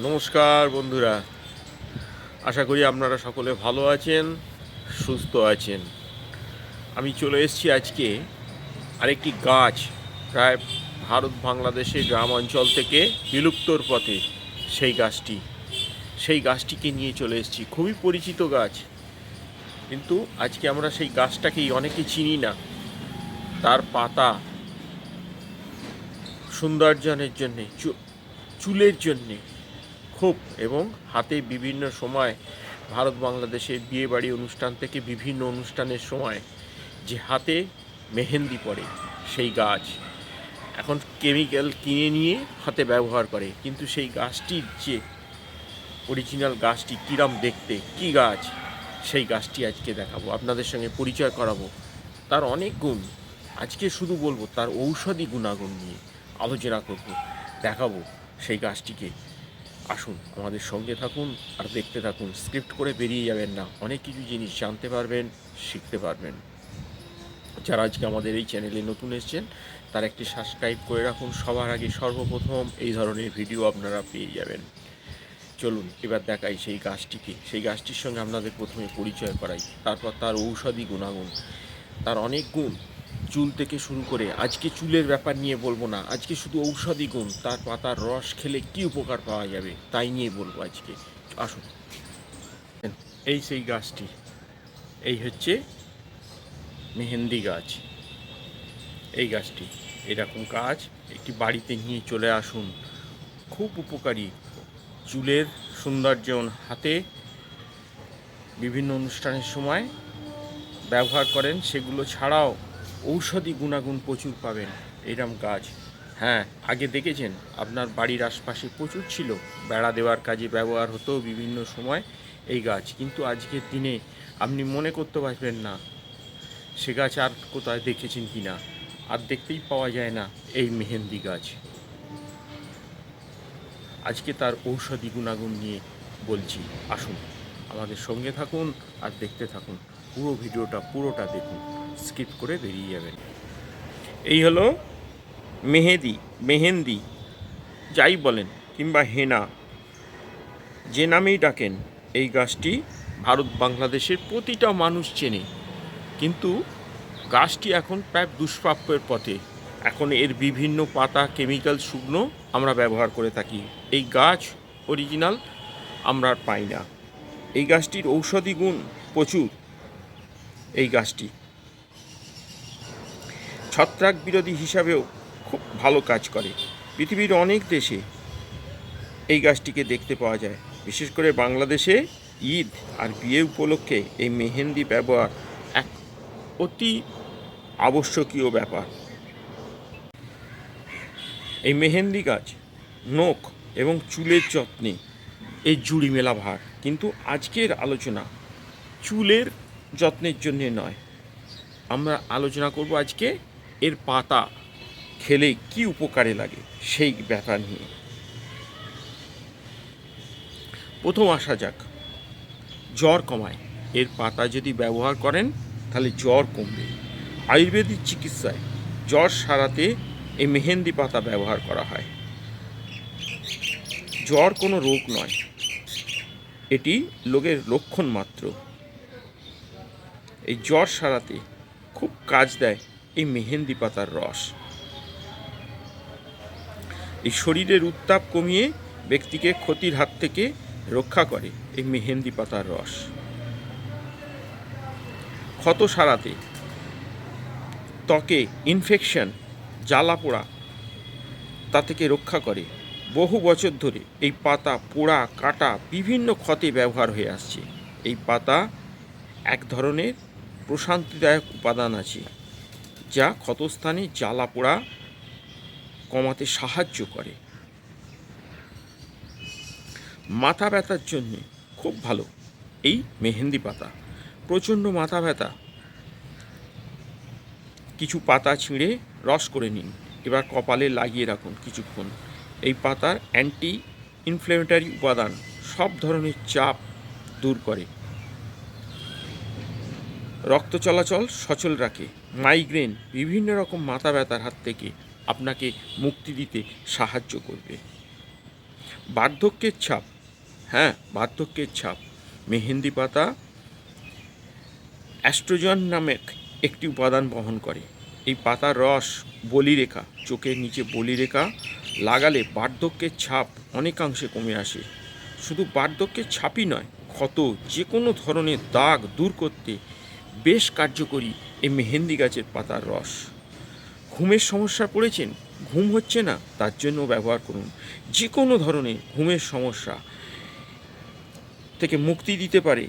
নমস্কার বন্ধুরা। আশা করি আপনারা সকলে ভালো আছেন, সুস্থ আছেন। আমি চলে এসেছি আজকে আরেকটি গাছ, প্রায় ভারত বাংলাদেশের গ্রাম অঞ্চল থেকে বিলুপ্তর পথে সেই গাছটি। সেই গাছটিকে নিয়ে চলে এসেছি। খুবই পরিচিত গাছ। কিন্তু আজকে আমরা সেই গাছটাকেই অনেকে চিনি না। তার পাতা সৌন্দর্যনের জন্যে চুলের জন্যে খুব এবং হাতে বিভিন্ন সময় ভারত বাংলাদেশের বিয়েবাড়ি অনুষ্ঠান থেকে বিভিন্ন অনুষ্ঠানের সময় যে হাতে মেহেন্দি পড়ে, সেই গাছ এখন কেমিক্যাল কিনে নিয়ে হাতে ব্যবহার করে। কিন্তু সেই গাছটির যে অরিজিনাল গাছটি কিরাম দেখতে, কি গাছ, সেই গাছটি আজকে দেখাবো। আপনাদের সঙ্গে পরিচয় করাবো। তার অনেক গুণ। আজকে শুধু বলব তার ঔষধি গুণাগুণ নিয়ে আলোচনা করব, দেখাবো সেই গাছটিকে। আসুন, আমাদের সঙ্গে থাকুন আর দেখতে থাকুন। স্ক্রিপ্ট করে বেরিয়ে যাবেন না। অনেক কিছু জিনিস জানতে পারবেন, শিখতে পারবেন। যারা আজকে আমাদের এই চ্যানেলে নতুন এসেছেন, তার একটি সাবস্ক্রাইব করে রাখুন। সবার আগে সর্বপ্রথম এই ধরনের ভিডিও আপনারা পেয়ে যাবেন। চলুন, এবার দেখাই সেই গাছটিকে। সেই গাছটির সঙ্গে আপনাদের প্রথমে পরিচয় করাই। তারপর তার ঔষধি গুণাগুণ। তার অনেক গুণ। চুল থেকে শুরু করে আজকে চুলের ব্যাপার নিয়ে বলব না। আজকে শুধু ঔষধি গুণ, তার পাতার রস খেলে কি উপকার পাওয়া যাবে, তাই নিয়ে বলব আজকে। আসুন। এই সেই গাছটি, এই হচ্ছে মেহেন্দি গাছ। এই গাছটি, এরকম গাছ একটি বাড়িতে নিয়ে চলে আসুন। খুব উপকারী। চুলের সৌন্দর্যন হাতে বিভিন্ন অনুষ্ঠানের সময় ব্যবহার করেন, সেগুলো ছাড়াও ঔষধি গুণাগুণ প্রচুর পাবেন এরম গাছ। হ্যাঁ আগে দেখেছেন? আপনার বাড়ির আশপাশে প্রচুর ছিল। বেড়া দেওয়ার কাজে ব্যবহার হতো বিভিন্ন সময় এই গাছ। কিন্তু আজকের দিনে আপনি মনে করতে পারবেন না সে গাছ আর কোথায় দেখেছেন কি না। আর দেখতেই পাওয়া যায় না এই মেহেন্দি গাছ। আজকে তার ঔষধি গুণাগুণ নিয়ে বলছি। আসুন, আমাদের সঙ্গে থাকুন আর দেখতে থাকুন। পুরো ভিডিওটা পুরোটা দেখুন। স্কিপ করে বেরিয়ে যাবেন। এই হলো মেহেদি, মেহেন্দি, যাই বলেন কিংবা হেনা, যে নামেই ডাকেন, এই গাছটি ভারত বাংলাদেশের প্রতিটা মানুষ চেনে। কিন্তু গাছটি এখন প্রায় দুষ্প্রাপ্যের পথে। এখন এর বিভিন্ন পাতা, কেমিক্যাল, শুকনো আমরা ব্যবহার করে থাকি। এই গাছ অরিজিনাল আমরা পাই না। এই গাছটির ঔষধি গুণ প্রচুর। এই গাছটি ছত্রাক বিরোধী হিসাবেও খুব ভালো কাজ করে। পৃথিবীর অনেক দেশে এই গাছটিকে দেখতে পাওয়া যায়। বিশেষ করে বাংলাদেশে ঈদ আর বিয়ে উপলক্ষে এই মেহেন্দি ব্যবহার এক অতি আবশ্যকীয় ব্যাপার। এই মেহেন্দি গাছ, নখ এবং চুলের যত্নে এই জুড়ি মেলা ভার। কিন্তু আজকের আলোচনা চুলের যত্নের জন্যে নয়। আমরা আলোচনা করব আজকে এর পাতা খেলে কি উপকারে লাগে সেই ব্যাপার নিয়ে। প্রথম আসা যাক। জ্বর কমায়। এর পাতা যদি ব্যবহার করেন, তাহলে জ্বর কমবে। আয়ুর্বেদিক চিকিৎসায় জ্বর সারাতে এই মেহেন্দি পাতা ব্যবহার করা হয়। জ্বর কোনো রোগ নয়। এটি লোকের লক্ষণ মাত্র। এই জ্বর সারাতে খুব কাজ দেয় এই মেহেন্দি পাতার রস। এই শরীরের উত্তাপ কমিয়ে ব্যক্তিকে ক্ষতির হাত থেকে রক্ষা করে এই মেহেন্দি পাতার রস। ক্ষত সারাতে ত্বকে ইনফেকশন জ্বালা পোড়া, তা থেকে রক্ষা করে। বহু বছর ধরে এই পাতা পোড়া, কাটা বিভিন্ন ক্ষতে ব্যবহার হয়ে আসছে। এই পাতা এক ধরনের প্রশান্তিদায়ক উপাদান আছে। যা ক্ষতস্থানে জ্বালা পোড়া কমাতে সাহায্য করে। মাথা ব্যথার জন্য খুব ভালো এই মেহেন্দি পাতা। প্রচণ্ড মাথা ব্যথা। কিছু পাতা ছিঁড়ে রস করে নিন। এবার কপালে লাগিয়ে রাখুন কিছুক্ষণ। এই পাতার অ্যান্টি ইনফ্লেমেটারি উপাদান সব ধরনের চাপ দূর করে। রক্ত চলাচল সচল রাখে। মাইগ্রেন বিভিন্ন রকম মাথা ব্যথার হাত থেকে আপনাকে মুক্তি দিতে সাহায্য করবে। বার্ধক্যের ছাপ হ্যাঁ বার্ধক্যের ছাপ, মেহেন্দি পাতা, অ্যাস্ট্রোজন নামক একটি উপাদান বহন করে। এই পাতার রস বলিরেখা, চোখের নিচে বলিরেখা লাগালে বার্ধক্যের ছাপ অনেকাংশে কমে আসে। শুধু বার্ধক্যের ছাপই নয়, ক্ষত যে কোনো ধরনের দাগ দূর করতে বেশ কার্যকরী এই মেহেন্দি গাছের পাতার রস। ঘুমের সমস্যা পড়েছেন? ঘুম হচ্ছে না, তার জন্য ব্যবহার করুন। যে কোনো ধরনের ঘুমের সমস্যা থেকে মুক্তি দিতে পারে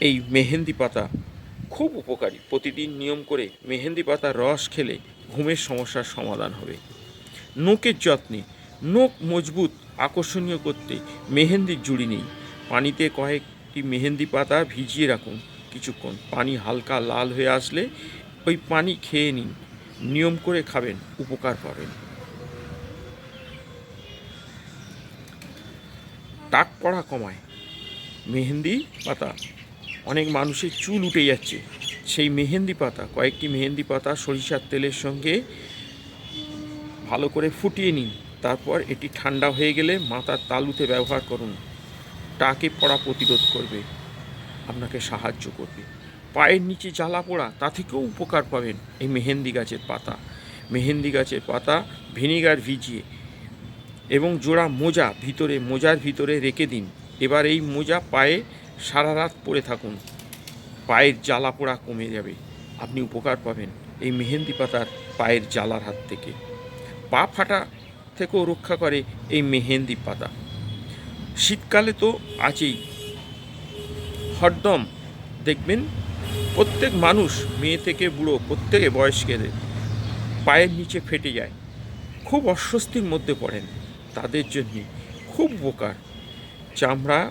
এই মেহেন্দি পাতা। খুব উপকারী। প্রতিদিন নিয়ম করে মেহেন্দি পাতার রস খেলে ঘুমের সমস্যার সমাধান হবে। নোকের যত্নে। নোক মজবুত, আকর্ষণীয় করতে মেহেন্দির জুড়ি নেই। পানিতে কয়েকটি মেহেন্দি পাতা ভিজিয়ে রাখুন। কিছুক্ষণ পানি হালকা লাল হয়ে আসলে ওই পানি খেয়ে নিন, নিয়ম করে খাবেন, উপকার পাবেন। টাক পড়া কমায়, মেহেন্দি পাতা। অনেক মানুষের চুল উঠে যাচ্ছে। সেই মেহেন্দি পাতা, কয়েকটি মেহেন্দি পাতা সরিষার তেলের সঙ্গে ভালো করে ফুটিয়ে নিন। তারপর এটি ঠান্ডা হয়ে গেলে মাথার তালুতে ব্যবহার করুন। টাকে পড়া প্রতিরোধ করবে। আপনাকে সাহায্য করবে। পায়ের নিচে জ্বালা পোড়া, তা থেকেও উপকার পাবেন এই মেহেন্দি গাছের পাতা। মেহেন্দি গাছের পাতা ভিনিগার ভিজিয়ে এবং জোড়া মোজা ভিতরে, মোজার ভিতরে রেখে দিন। এবার এই মোজা পায়ে সারা রাত পরে থাকুন। পায়ের জ্বালা পোড়া কমে যাবে। আপনি উপকার পাবেন এই মেহেন্দি পাতার পায়ের জ্বালার হাত থেকে। পা ফাটা থেকেও রক্ষা করে এই মেহেন্দি পাতা। শীতকালে তো আছেই। হরদম দেখবেন, প্রত্যেক মানুষ, মেয়ে থেকে বুড়ো, প্রত্যেকে বয়স্কেদের পায়ের নিচে ফেটে যায়। খুব অস্বস্তির মধ্যে পড়েন। তাদের জন্য খুব উপকার। চামড়া,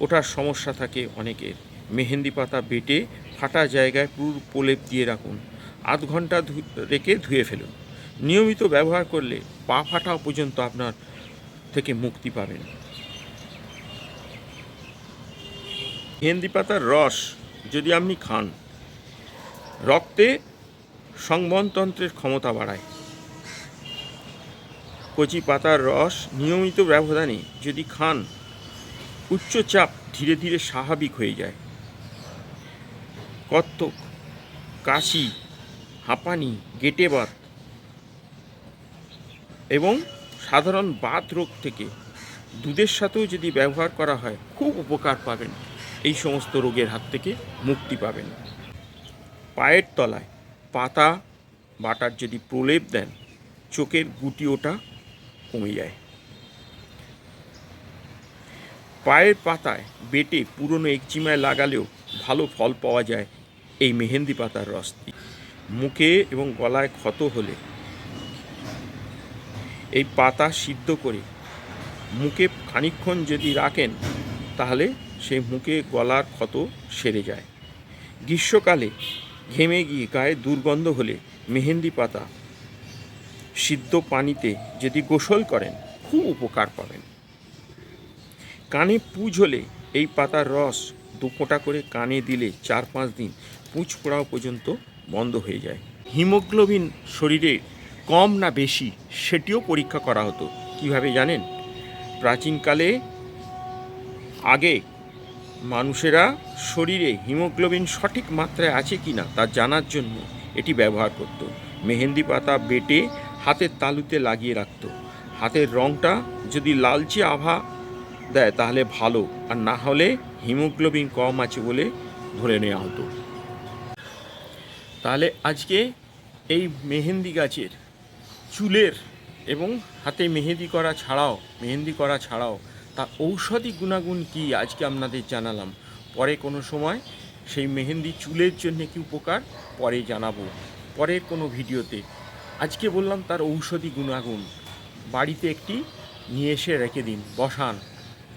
ওঠার সমস্যা থাকে অনেকের। মেহেন্দি পাতা বেটে ফাটা জায়গায় পুরো প্রলেপ দিয়ে রাখুন। আধ ঘণ্টা রেখে ধুয়ে ফেলুন। নিয়মিত ব্যবহার করলে পা ফাটা পর্যন্ত আপনার থেকে মুক্তি পাবেন। মেহেন্দি পাতার রস যদি আপনি খান, রক্তে সংবহনতন্ত্রের ক্ষমতা বাড়ায়। কচি পাতার রস নিয়মিত ব্যবধানে যদি খান উচ্চচাপ ধীরে ধীরে স্বাভাবিক হয়ে যায়। কত্তক কাশি, হাঁপানি গেটে বাত এবং সাধারণ বাত রোগ থেকে দুধের সাথেও যদি ব্যবহার করা হয়, খুব উপকার পাবেন। এই সমস্ত রোগের হাত থেকে মুক্তি পাবেন। পায়ের তলায় পাতা বাটার যদি প্রলেপ দেন, চোখের গুটি ওটা কমে যায়। পায়ের পাতায় বেটে পুরনো একজিমায় লাগালেও ভালো ফল পাওয়া যায় এই মেহেন্দি পাতার রস মুখে এবং গলায় ক্ষত হলে এই পাতা সিদ্ধ করে মুখে খানিকক্ষণ যদি রাখেন, তাহলে সেই মুখে গলার ক্ষত সেরে যায়। গ্রীষ্মকালে ঘেমে গিয়ে গায়ে দুর্গন্ধ হলে মেহেন্দি পাতা সিদ্ধ পানিতে যদি গোসল করেন, খুব উপকার পাবেন। কানে পুজ হলে এই পাতার রস দু ফোঁটা করে কানে দিলে চার পাঁচ দিন পুঁজ পোড়াও পর্যন্ত বন্ধ হয়ে যায়। হিমোগ্লোবিন শরীরে কম না বেশি সেটিও পরীক্ষা করা হতো। কীভাবে জানেন? প্রাচীনকালে আগে মানুষেরা শরীরে হিমোগ্লোবিন সঠিক মাত্রায় আছে কি না তা জানার জন্য এটি ব্যবহার করত। মেহেন্দি পাতা বেটে হাতের তালুতে লাগিয়ে রাখত। হাতের রঙটা যদি লালচে আভা দেয় তাহলে ভালো, আর না হলে হিমোগ্লোবিন কম আছে বলে ধরে নেওয়া হতো। তাহলে আজকে এই মেহেন্দি গাছের চুলের এবং হাতে মেহেদি করা ছাড়াও, মেহেন্দি করা ছাড়াও তার ঔষধি গুণাগুণ কি আজকে আপনাদের জানালাম। পরে কোনো সময় সেই মেহেন্দি চুলের জন্য কি উপকার? পরে জানাব। পরের কোনো ভিডিওতে। আজকে বললাম তার ঔষধি গুণাগুণ। বাড়িতে একটি নিয়ে এসে রেখে দিন। বসান।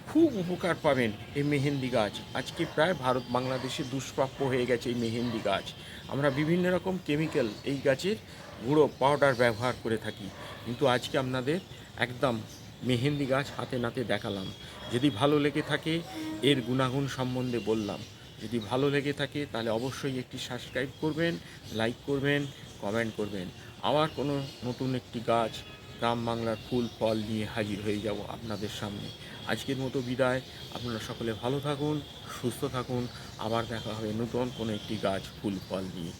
খুব উপকার পাবেন এই মেহেন্দি গাছ। আজকে প্রায় ভারত বাংলাদেশে দুষ্প্রাপ্য হয়ে গেছে এই মেহেন্দি গাছ। আমরা বিভিন্ন রকম কেমিক্যাল এই গাছের গুঁড়ো পাউডার ব্যবহার করে থাকি। কিন্তু আজকে আপনাদের একদম মেহেন্দি গাছ হাতে নাতে দেখালাম। যদি ভালো লেগে থাকে, এর গুণাগুণ সম্বন্ধে বললাম। যদি ভালো লেগে থাকে, তাহলে অবশ্যই একটি সাবস্ক্রাইব করবেন লাইক করবেন কমেন্ট করবেন। আবার কোনো নতুন একটি গাছ, গ্রাম বাংলার ফুল, ফল নিয়ে হাজির হয়ে যাব আপনাদের সামনে। আজকের মতো বিদায়। আপনারা সকলে ভালো থাকুন, সুস্থ থাকুন। আবার দেখা হবে নতুন কোনো একটি গাছ, ফুল, ফল নিয়ে।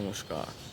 নমস্কার।